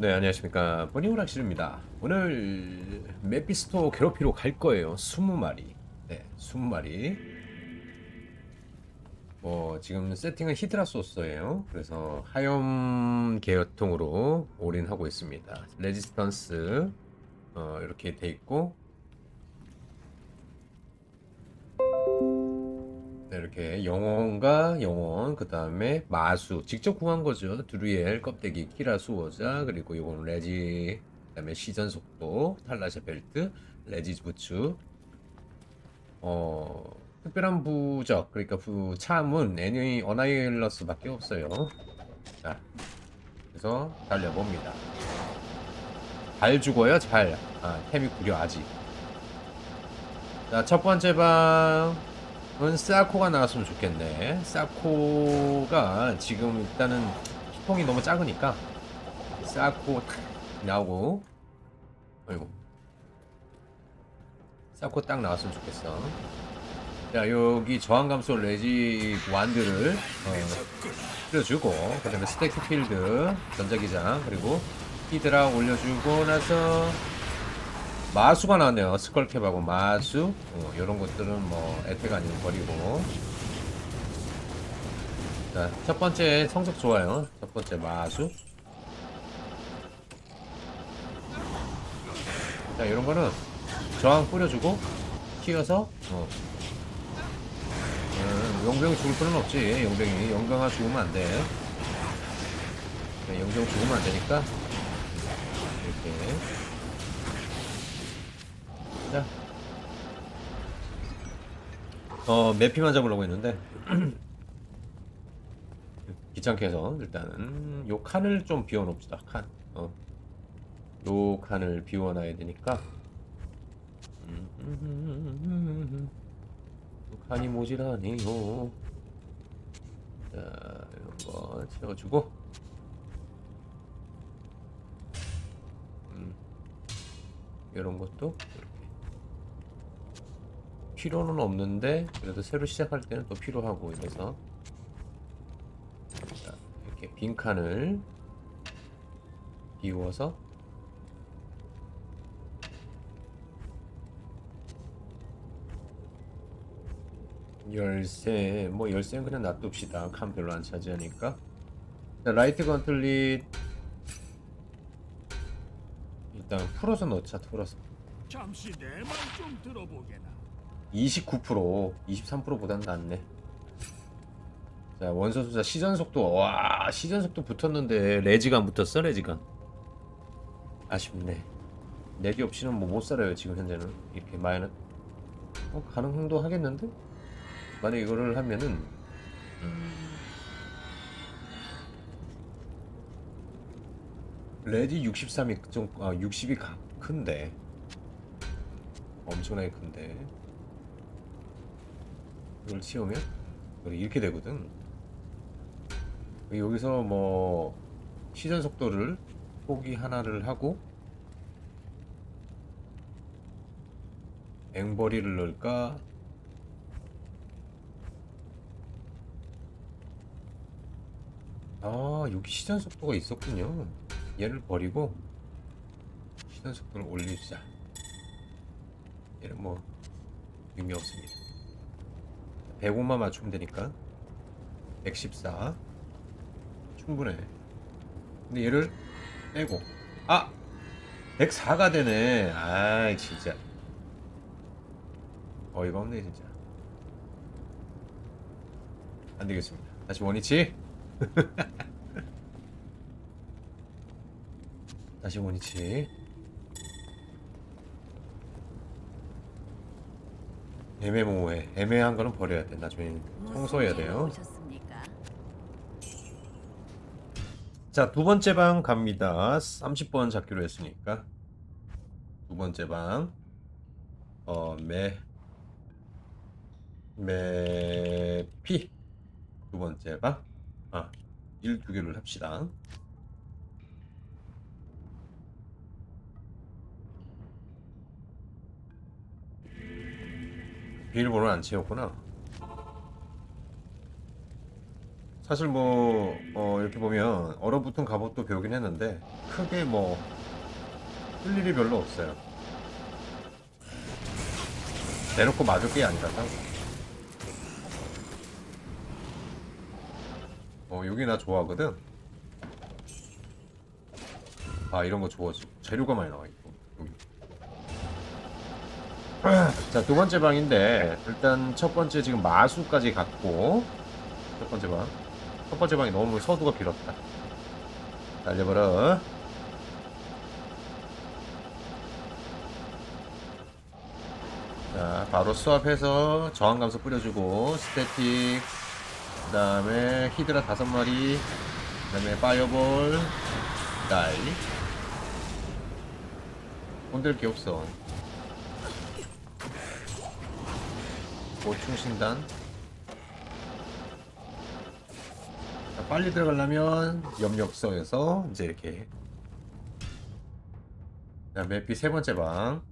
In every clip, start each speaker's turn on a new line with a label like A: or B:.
A: 네, 안녕하십니까. 버니오락실입니다. 오늘 메피스토 괴롭히러 갈 거예요. 20마리. 네, 20마리. 뭐, 지금 세팅은 히드라 소스예요. 그래서 하염 계통으로 올인하고 있습니다. 레지스턴스, 어, 이렇게 돼 있고, 이렇게 영혼과 영혼, 그 다음에 마수, 직접 구한 거죠. 드루엘, 껍데기, 키라 수호자, 그리고 이건 레지, 그 다음에 시전 속도, 탈라샤 벨트, 레지 부츠, 어, 특별한 부적, 그러니까 부 참은 애니 어나이러스 밖에 없어요. 자, 그래서 달려봅니다. 잘 죽어요, 잘. 아, 템이 구려, 아직. 자, 첫 번째 방. 은 사코가 나왔으면 좋겠네. 사코가 지금 일단은 피통이 너무 작으니까 사코 탁 나오고 아이고 사코 딱 나왔으면 좋겠어. 자 여기 저항 감소 레지 완드를 어, 뿌려주고 그 다음에 스테이크 필드 전자기장 그리고 히드라 올려주고 나서 마수가 나왔네요. 스컬캡하고 마수. 어, 이런 것들은 뭐 에테가 아니면 버리고. 자, 첫 번째 성적 좋아요. 첫 번째 마수. 자, 이런 거는 저항 뿌려주고 튀어서 어. 음, 용병 죽을 필요는 없지. 용병이 영병아 죽으면 안 돼. 네, 영병 죽으면 안 되니까 이렇게. 자. 어, 매피만 잡으려고 했는데. 귀찮게 해서 일단은 요 칸을 좀 비워놓읍시다. 칸. 어. 요 칸을 비워놔야 되니까. 요 칸이 모자라네요. 자, 이런 거 채워주고. 음, 이런 것도 이렇게. 필요는 없는데 그래도 새로 시작할 때는 또 필요하고 이래서. 자, 이렇게 빈 칸을 비워서. 열쇠 뭐 열쇠는 그냥 놔둡시다. 칸 별로 안 차지하니까. 자, 라이트 건틀릿. 일단 풀어서 넣자 풀어서.
B: 잠시 내 말 좀 들어보게나.
A: 29% 23%보단 낫네. 자 원소 수사 시전 속도 와 시전 속도 붙었는데 레지가 안 붙었어 레지가? 아쉽네. 내기 없이는 뭐 못 살아요 지금 현재는. 이렇게 마이너 어, 가능도 하겠는데? 만약 이거를 하면은. 음, 레디 63이 좀 아, 60이 가, 큰데. 엄청나게 큰데 이걸 치우면 이렇게 되거든. 여기서 뭐 시전 속도를 포기 하나를 하고 앵벌이를 넣을까? 아 여기 시전 속도가 있었군요. 얘를 버리고 시전 속도를 올리자. 얘는 뭐 의미 없습니다. 105만 맞추면 되니까. 114 충분해. 근데 얘를 빼고. 아! 104가 되네. 아이 진짜. 어이가 없네 진짜. 안 되겠습니다. 다시 원위치? 다시 원위치 애매모호해 애매한 거는 버려야 돼 나중에 청소해야 돼요? 자, 두 번째 방 갑니다. 30번 잡기로 했으니까. 두 번째 방. 어, 매, 매, 피. 두 번째 방. 아, 1, 두 개를 합시다. 비밀번호는 안 채웠구나. 사실 뭐 어, 이렇게 보면 얼어붙은 갑옷도 배우긴 했는데 크게 뭐, 쓸 일이 별로 없어요. 대놓고 맞을 게 아니라서. 어, 여기 나 좋아하거든? 아, 이런 거 좋아. 재료가 많이 나와 있고. 여기. 자, 두 번째 방인데, 일단 첫 번째 지금 마수까지 갔고, 첫 번째 방. 첫 번째 방이 너무 서두가 길었다. 달려버려. 자, 바로 수압해서 저항 감소 뿌려주고, 스태틱, 그 다음에 히드라 다섯 마리, 그 다음에 파이어볼, 딸. 손댈 게 없어. 보충 신단. 자, 빨리 들어가려면 염력서에서 이제 이렇게. 자, 맵비 세 번째 방.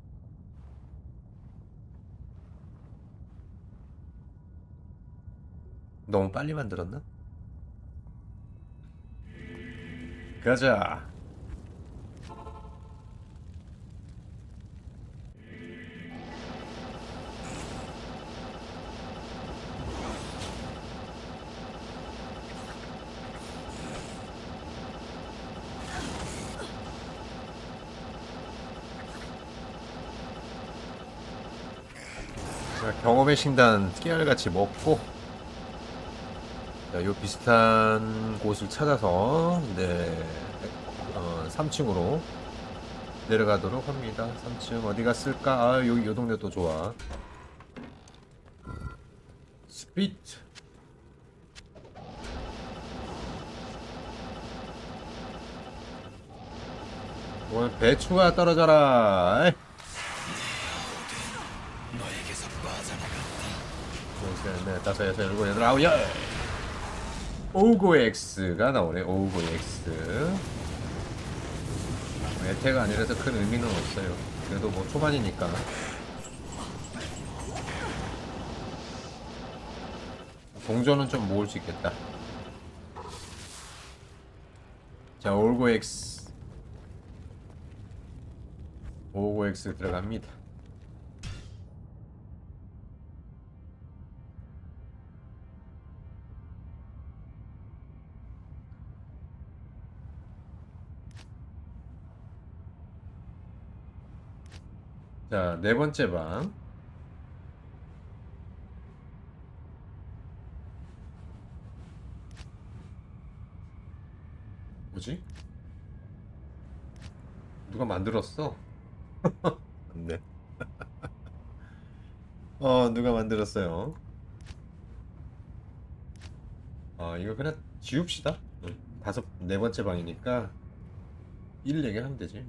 A: 너무 빨리 만들었나? 가자. 자, 경험의 신단 깨알같이 먹고 자, 요 비슷한 곳을 찾아서 네, 어, 3층으로 내려가도록 합니다. 3층 어디 갔을까? 아, 여기 요 동네 또 좋아. 스피트. 오늘 배추가 떨어져라. 에이. 셋, 넷, 다섯, 여섯, 일곱, 여덟, 아홉, 열. 오고 X가 나오네. 오고 X. 메테가 아니라서 큰 의미는 없어요. 그래도 뭐 초반이니까. 동전은 좀 모을 수 있겠다. 자. 오고 X 들어갑니다. 자, 네 번째 방. 뭐지? 누가 만들었어? 네. 어, 누가 만들었어요? 아, 이거 그냥 지웁시다. 응. 다섯, 네 번째 방이니까 1 얘기 하면 되지.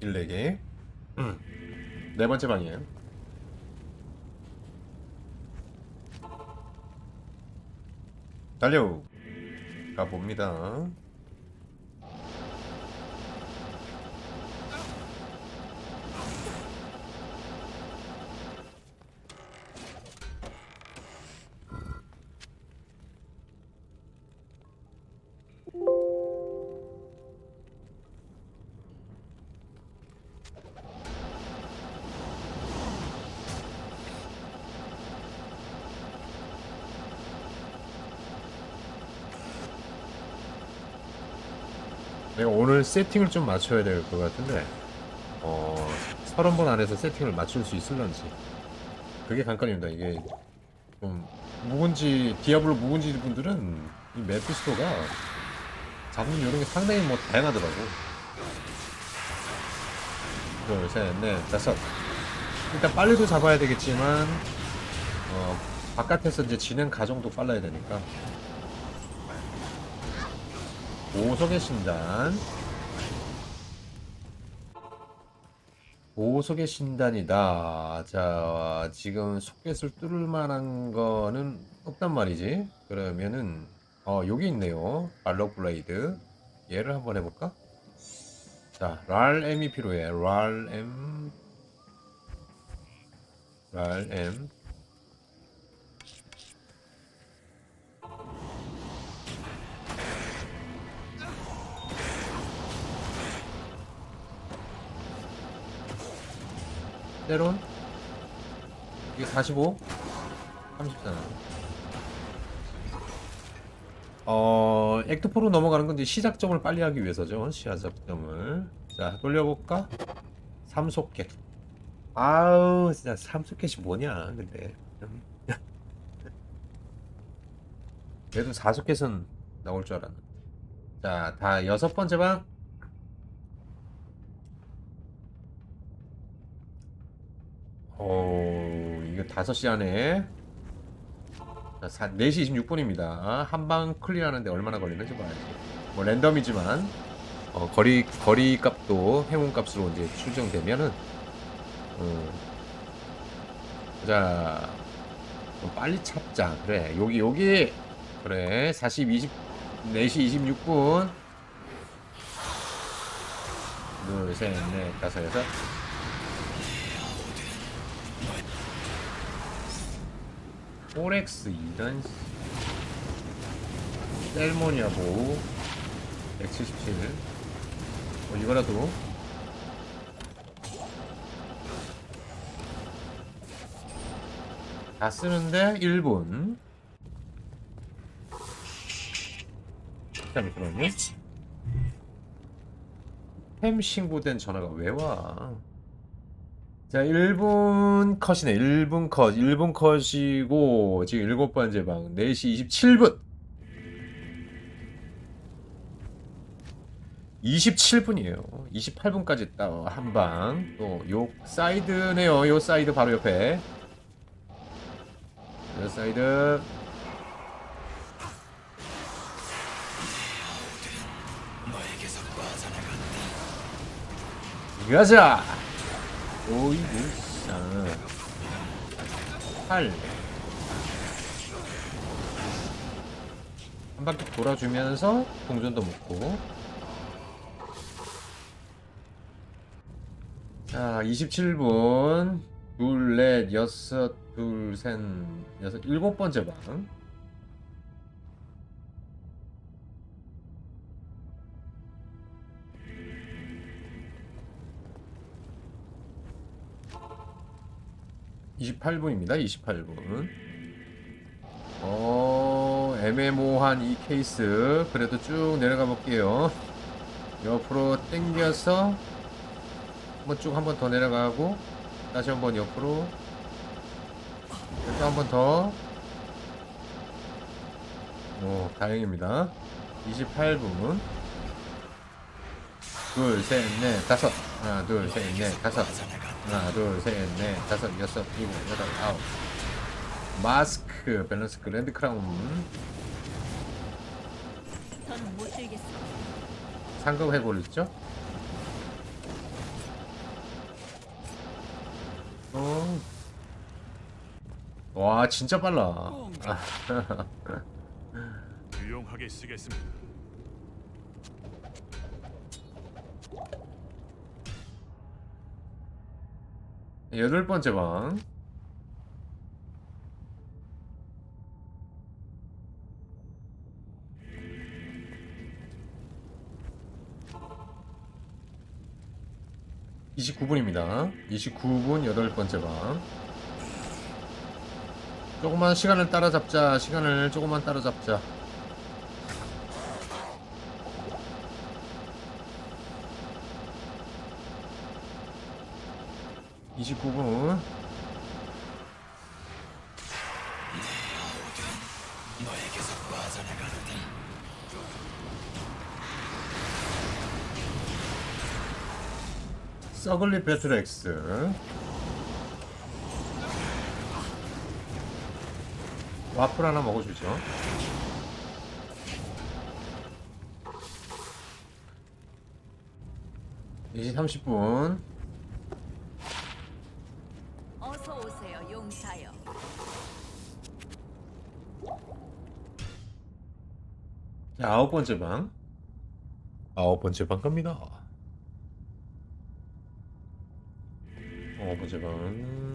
A: 일네개 네 번째 방이에요. 달려 가봅니다. 내가 오늘 세팅을 좀 맞춰야 될 것 같은데 어 서른 번 안에서 세팅을 맞출 수 있을런지. 그게 관건입니다. 이게 좀 묵은지 디아블로 묵은지 분들은 이 메피스토가 잡는 요령이 상당히 뭐 다양하더라고. 둘셋넷 다섯. 일단 빨리도 잡아야 되겠지만 어 바깥에서 이제 진행 과정도 빨라야 되니까 보석의 신단. 보석의 신단이다. 자 지금 속겟을 뚫을 만한 거는 없단 말이지. 그러면은 어 여기 있네요. 발록 블레이드. 얘를 한번 해볼까? 자 랄엠이 필요해. 랄엠. 랄엠 때론? 이게 45 30잖아 어 액트4로 넘어가는 건 이제 시작점을 빨리 하기 위해서죠 시작점을. 자 돌려볼까? 삼속객. 아우 진짜 삼속객이 뭐냐 근데. 그래도 사속객은 나올 줄 알았는데. 자다 여섯 번째 방 어, 이거 5시 안에 자, 사, 4시 26분입니다. 한 방 클리어하는데 얼마나 걸리는지 봐야지. 뭐 랜덤이지만 어, 거리 거리 값도 행운 값으로 이제 추정되면은 음, 자, 좀 빨리 찾자. 그래. 여기 여기 그래. 40 20 4시 26분 둘, 셋, 넷, 다섯, 여섯 포렉스 이런 셀모니아 보호 177뭐 이거라도. 다 쓰는데 1분 잠시만요 햄 신고된 전화가 왜 와? 자, 1분 컷이네. 1분 컷. 1분 컷이고, 지금 일곱 번째 방. 4시 27분. 27분이에요. 28분까지 딱한 방. 또, 요 사이드네요. 요 사이드 바로 옆에. 요 사이드. 가자! 오이 무쌍 8한 바퀴 돌아주면서 동전도 먹고. 자 27분. 둘, 넷, 여섯, 둘, 셋, 여섯, 일곱 번째 방 (28분입니다) (28분) 어 애매모호한 이 케이스 그래도 쭉 내려가 볼게요 옆으로 당겨서 한번 쭉 한 번 더 내려가고 다시 한 번 옆으로 또 한 번 더. 오, 다행입니다. 28분. 둘, 셋, 넷, 다섯. 하나, 둘, 셋, 넷, 다섯. 하나, 둘, 셋, 넷, 다섯, 여섯, 일곱, 여덟, 아홉. 마스크, 밸런스 그랜드 크라운.
C: 못 들겠어.
A: 상금 해버렸죠? 어. 와, 진짜 빨라. 아,
B: 유용하게 쓰겠습니다.
A: 여덟 번째 방. (29분입니다) (29분) 여덟 번째 방. 조금만 시간을 따라잡자. 시간을 조금만 따라잡자 (29분) 서글리 배틀엑스. 와플 하나 먹어주죠. 이제 30분
C: 어서 오세요, 용사여.
A: 자, 아홉 번째 방. 아홉 번째 방 갑니다. 아홉 번째 방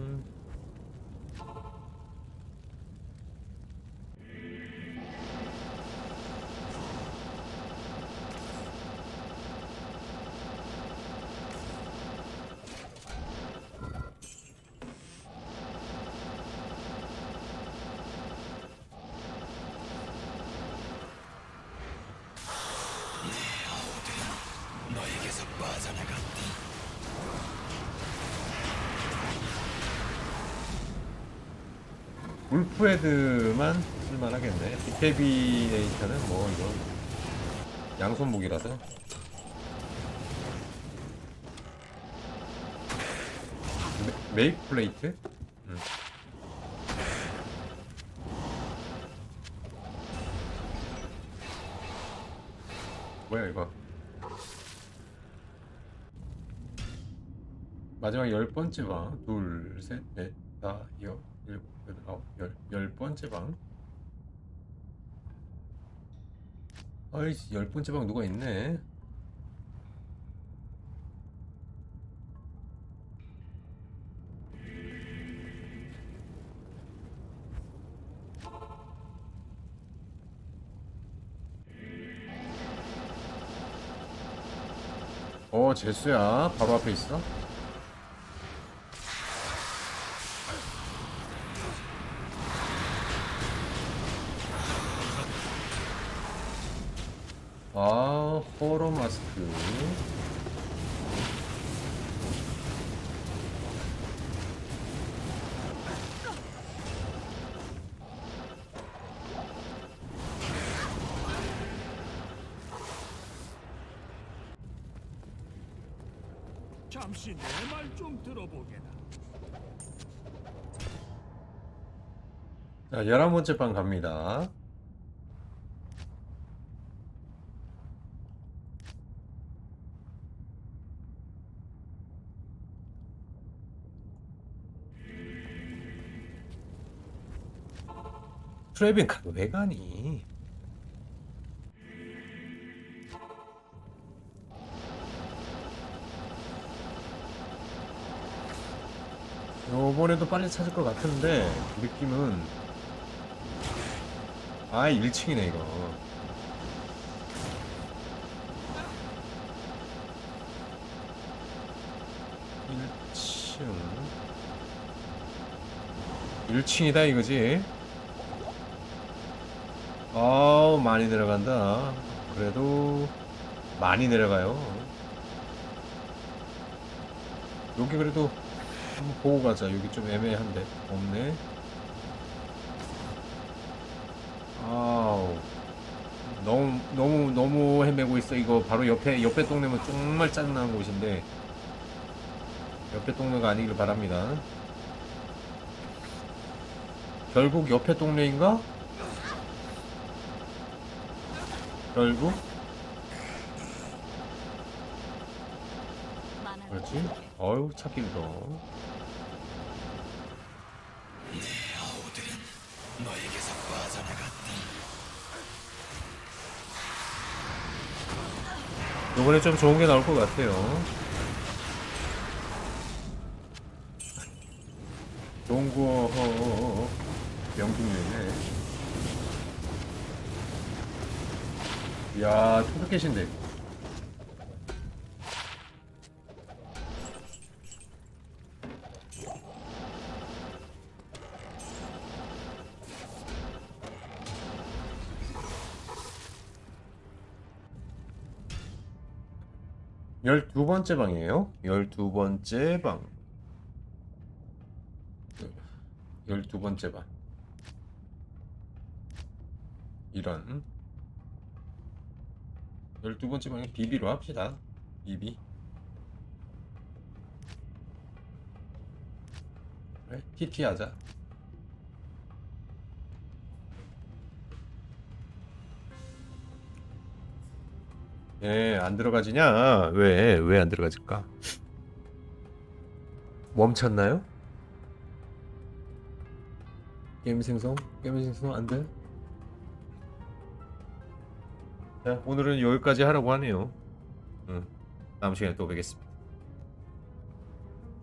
A: 울프헤드만 쓸만하겠네. 디테비네이터는 뭐 이거 양손 무기라서. 메, 메이크 플레이트? 음. 뭐야 이거? 마지막 열 번째 방, 둘, 셋, 넷, 다, 여, 아홉, 열, 열 번째 방. 아이씨, 열 번째 방 누가 있네? 어, 제수야. 바로 앞에 있어. 아, 호러 마스크.
B: 잠시 내 말 좀 들어보게나.
A: 자, 열한 번째 방 갑니다. 트레빈 카드 왜 가니? 요번에도 빨리 찾을 것 같은데 느낌은 아 1층이네 이거. 일층. 1층이다 이거지? 아우 많이 내려간다. 그래도 많이 내려가요. 여기 그래도 한번 보고 가자. 여기 좀 애매한데. 없네. 아우. 너무 너무 너무 헤매고 있어. 이거 바로 옆에 옆에 동네면 정말 짜증나는 곳인데. 옆에 동네가 아니길 바랍니다. 결국 옆에 동네인가? 결국? 그렇지? 어휴 찾기 길어 요번에 좀 좋은 게 나올 것 같아요. 좋은 거, 어. 명중률이네. 이야, 토르켓인데. 열두 번째 방이에요. 열두 번째 방. 열두 번째 방. 이런. 열두 번째 방에 비비로 합시다. 비비. 그래, TT 하자. 예, 안 들어가지냐? 왜, 왜 안 들어가질까? 멈췄나요? 게임 생성? 게임 생성 안 돼? 자, 오늘은 여기까지 하라고 하네요. 응. 다음 시간에 또 뵙겠습니다.